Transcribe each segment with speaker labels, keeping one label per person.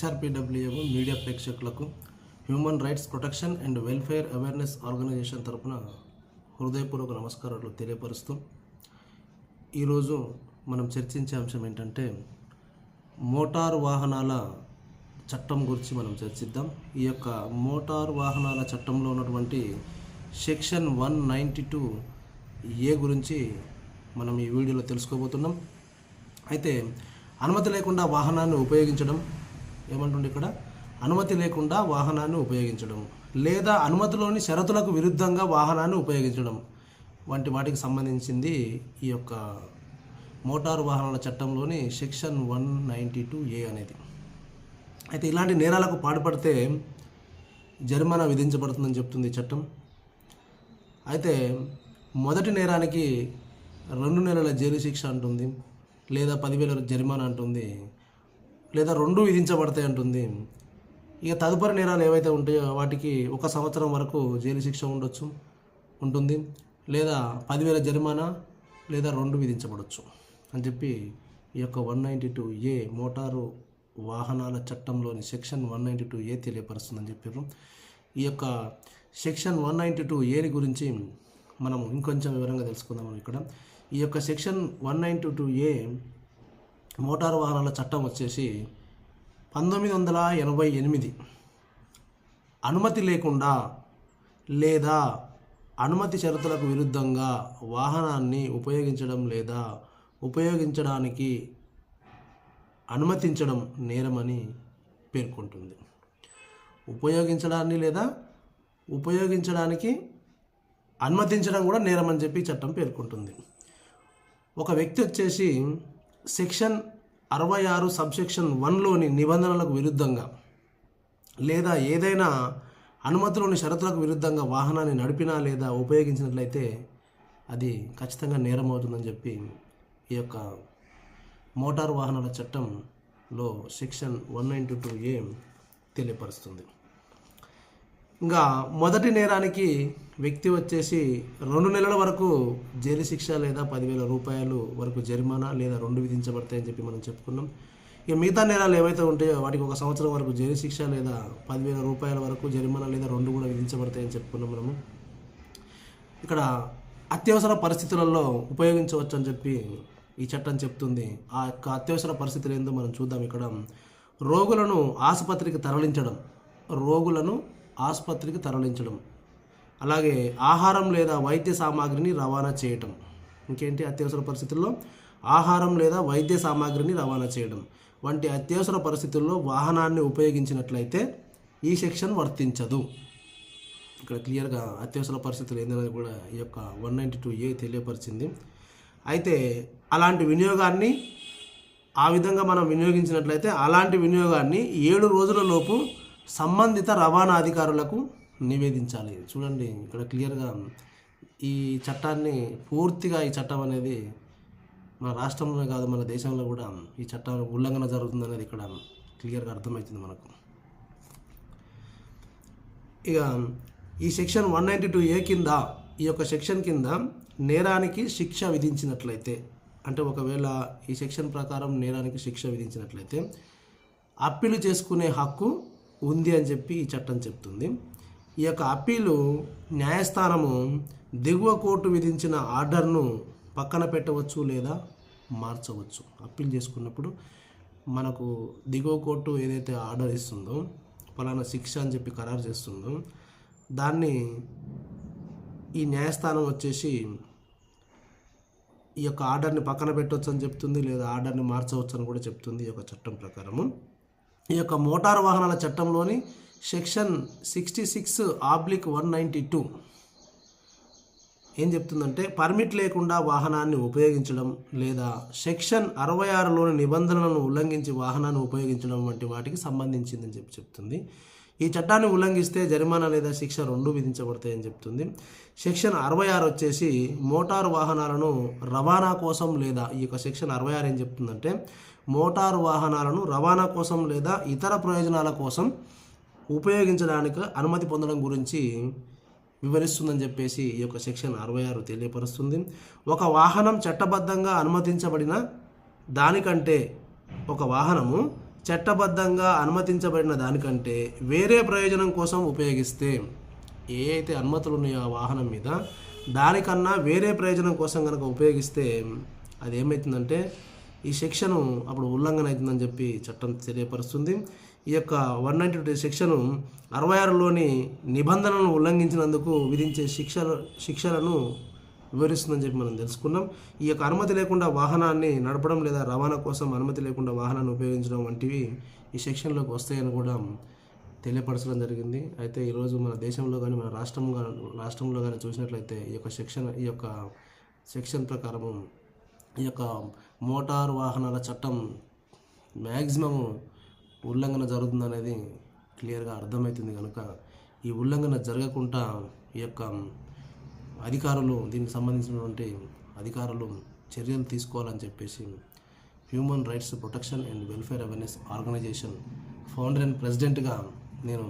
Speaker 1: హెచ్ఆర్పిడబ్ల్యూఏ media ప్రేక్షకులకు human rights protection and welfare awareness organisation తరఫున హృదయపూర్వక నమస్కారాలు తెలియపరుస్తూ ఈరోజు మనం చర్చించే అంశం ఏంటంటే మోటార్ వాహనాల చట్టం గురించి మనం చర్చిద్దాం. ఈ యొక్క మోటార్ వాహనాల చట్టంలో ఉన్నటువంటి section one ninety two A గురించి మనం ఈ వీడియోలో తెలుసుకోబోతున్నాం. అయితే అనుమతి లేకుండా వాహనాన్ని ఉపయోగించడం ఏమంటుండే ఇక్కడ? అనుమతి లేకుండా వాహనాన్ని ఉపయోగించడం. లేదా అనుమతిలోని షరతులకు విరుద్ధంగా వాహనాన్ని ఉపయోగించడం. వంటి వాటికి సంబంధించింది ఈ యొక్క మోటారు వాహనాల చట్టంలోని section one ninety two A అనేది. అయితే ఇలాంటి నేరాలకు పాల్పడితే జరిమానా విధించబడుతుందని చెప్తుంది ఈ చట్టం. అయితే మొదటి నేరానికి రెండు నెలల జైలు శిక్ష అంటుంది. లేదా పదివేల జరిమానా అంటుంది. లేదా రెండు విధించబడతాయి అంటుంది. ఇక తదుపరి నేరాలు ఏవైతే ఉంటాయో వాటికి ఒక సంవత్సరం వరకు జైలు శిక్ష ఉండొచ్చు ఉంటుంది. లేదా పదివేల జరిమానా లేదా రెండు విధించబడవచ్చు అని చెప్పి ఈ యొక్క one ninety two A motor వాహనాల చట్టంలోని section one ninety two A తెలియపరుస్తుందని చెప్పారు ఈ యొక్క సెక్షన్ వన్ నైంటీ టూ ఏని గురించి మనం ఇంకొంచెం వివరంగా తెలుసుకుందాం ఇక్కడ. ఈ యొక్క section one ninety two A motor వాహనాల చట్టం వచ్చేసి పంతొమ్మిది వందల ఎనభై ఎనిమిది. అనుమతి లేకుండా లేదా అనుమతి షరతులకు విరుద్ధంగా వాహనాన్ని ఉపయోగించడం లేదా ఉపయోగించడానికి అనుమతించడం నేరమని పేర్కొంటుంది. ఉపయోగించడాన్ని లేదా ఉపయోగించడానికి అనుమతించడం కూడా నేరం అని చెప్పి చట్టం పేర్కొంటుంది. ఒక వ్యక్తి వచ్చేసి సెక్షన్ అరవై ఆరు సబ్సెక్షన్ వన్లోని నిబంధనలకు విరుద్ధంగా లేదా ఏదైనా అనుమతిలోని షరతులకు విరుద్ధంగా వాహనాన్ని నడిపినా లేదా ఉపయోగించినట్లయితే అది ఖచ్చితంగా నేరం అవుతుందని చెప్పి ఈ యొక్క మోటారు వాహనాల చట్టంలో section one ninety two A తెలియపరుస్తుంది. ఇంకా మొదటి నేరానికి వ్యక్తి వచ్చేసి రెండు నెలల వరకు జైలు శిక్ష లేదా పదివేల రూపాయలు వరకు జరిమానా లేదా రెండు విధించబడతాయని చెప్పి మనం చెప్పుకున్నాం. ఇక మిగతా నేరాలు ఏవైతే ఉంటాయో వాటికి ఒక సంవత్సరం వరకు జైలు శిక్ష లేదా పదివేల రూపాయల వరకు జరిమానా లేదా రెండు కూడా విధించబడతాయని చెప్పుకున్నాం మనము. ఇక్కడ అత్యవసర పరిస్థితులలో ఉపయోగించవచ్చు అని చెప్పి ఈ చట్టం చెప్తుంది. ఆ యొక్క అత్యవసర పరిస్థితులు ఏందో మనం చూద్దాం. ఇక్కడ రోగులను ఆసుపత్రికి తరలించడం. రోగులను ఆసుపత్రికి తరలించడం. అలాగే ఆహారం లేదా వైద్య సామాగ్రిని రవాణా చేయటం. ఇంకేంటి అత్యవసర పరిస్థితుల్లో? ఆహారం లేదా వైద్య సామాగ్రిని రవాణా చేయడం. వంటి అత్యవసర పరిస్థితుల్లో వాహనాన్ని ఉపయోగించినట్లయితే ఈ సెక్షన్ వర్తించదు. ఇక్కడ క్లియర్గా అత్యవసర పరిస్థితులు ఏందనేది కూడా ఈ యొక్క వన్ నైంటీ టూ ఏ తెలియపరిచింది. అయితే అలాంటి వినియోగాన్ని ఆ విధంగా మనం వినియోగించినట్లయితే అలాంటి వినియోగాన్ని ఏడు రోజుల లోపు సంబంధిత రవాణా అధికారులకు నివేదించాలి. చూడండి ఇక్కడ క్లియర్గా ఈ చట్టాన్ని పూర్తిగా ఈ చట్టం అనేది మన రాష్ట్రంలోనే కాదు మన దేశంలో కూడా ఈ చట్టం ఉల్లంఘన జరుగుతుందనేది ఇక్కడ క్లియర్గా అర్థమవుతుంది మనకు. ఇక ఈ section one ninety two A కింద ఈ యొక్క సెక్షన్ కింద నేరానికి శిక్ష విధించినట్లయితే అంటే ఒకవేళ ఈ సెక్షన్ ప్రకారం నేరానికి శిక్ష విధించినట్లయితే అప్పీలు చేసుకునే హక్కు ఉంది అని చెప్పి ఈ చట్టం చెప్తుంది. ఈ యొక్క అప్పీలు న్యాయస్థానము దిగువ కోర్టు విధించిన ఆర్డర్ను పక్కన పెట్టవచ్చు లేదా మార్చవచ్చు. అప్పీల్ చేసుకున్నప్పుడు మనకు దిగువ కోర్టు ఏదైతే ఆర్డర్ ఇస్తుందో ఫలానా శిక్ష అని చెప్పి ఖరారు చేస్తుందో దాన్ని ఈ న్యాయస్థానం వచ్చేసి ఈ యొక్క ఆర్డర్ని పక్కన పెట్టవచ్చు అని చెప్తుంది లేదా ఆర్డర్ని మార్చవచ్చు అని కూడా చెప్తుంది ఈ యొక్క చట్టం ప్రకారము. ఈ యొక్క మోటారు వాహనాల చట్టంలోని section sixty six oblique one ninety two ఏం చెప్తుందంటే పర్మిట్ లేకుండా వాహనాన్ని ఉపయోగించడం లేదా సెక్షన్ అరవై ఆరులోని నిబంధనలను ఉల్లంఘించి వాహనాన్ని ఉపయోగించడం వంటి వాటికి సంబంధించిందని చెప్పి చెప్తుంది. ఈ చట్టాన్ని ఉల్లంఘిస్తే జరిమానా లేదా శిక్ష రెండు విధించబడతాయని చెప్తుంది. సెక్షన్ అరవై ఆరు వచ్చేసి మోటారు వాహనాలను రవాణా కోసం లేదా ఈ యొక్క సెక్షన్ అరవై ఆరు ఏం చెప్తుందంటే మోటారు వాహనాలను రవాణా కోసం లేదా ఇతర ప్రయోజనాల కోసం ఉపయోగించడానికి అనుమతి పొందడం గురించి వివరిస్తుందని చెప్పేసి ఈ యొక్క సెక్షన్ అరవై ఆరు తెలియపరుస్తుంది. ఒక వాహనం చట్టబద్ధంగా అనుమతించబడిన దానికంటే ఒక వాహనము చట్టబద్ధంగా అనుమతించబడిన దానికంటే వేరే ప్రయోజనం కోసం ఉపయోగిస్తే ఏ అయితే అనుమతులు ఉన్నాయో ఆ వాహనం మీద దానికన్నా వేరే ప్రయోజనం కోసం కనుక ఉపయోగిస్తే అది ఏమవుతుందంటే ఈ సెక్షను అప్పుడు ఉల్లంఘన అవుతుందని చెప్పి చట్టం తెలియపరుస్తుంది. ఈ యొక్క వన్ నైంటీ టూ సెక్షను అరవై ఆరులోని నిబంధనలను ఉల్లంఘించినందుకు విధించే శిక్ష శిక్షలను వివరిస్తుందని చెప్పి మనం తెలుసుకున్నాం. ఈ యొక్క అనుమతి లేకుండా వాహనాన్ని నడపడం లేదా రవాణా కోసం అనుమతి లేకుండా వాహనాన్ని ఉపయోగించడం వంటివి ఈ సెక్షన్లోకి వస్తాయని కూడా తెలియపరచడం జరిగింది. అయితే ఈరోజు మన దేశంలో కానీ మన రాష్ట్రం రాష్ట్రంలో కానీ చూసినట్లయితే ఈ యొక్క సెక్షన్ ఈ యొక్క సెక్షన్ ప్రకారము ఈ యొక్క మోటారు వాహనాల చట్టం మ్యాక్సిమం ఉల్లంఘన జరుగుతుందనేది క్లియర్గా అర్థమవుతుంది కనుక ఈ ఉల్లంఘన జరగకుండా ఈ యొక్క అధికారులు దీనికి సంబంధించినటువంటి అధికారులు చర్యలు తీసుకోవాలని చెప్పేసి human rights protection and welfare awareness organisation founder and ప్రెసిడెంట్గా నేను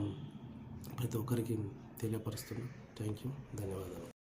Speaker 1: ప్రతి ఒక్కరికి తెలియపరుస్తున్నాను. Thank you. ధన్యవాదాలు.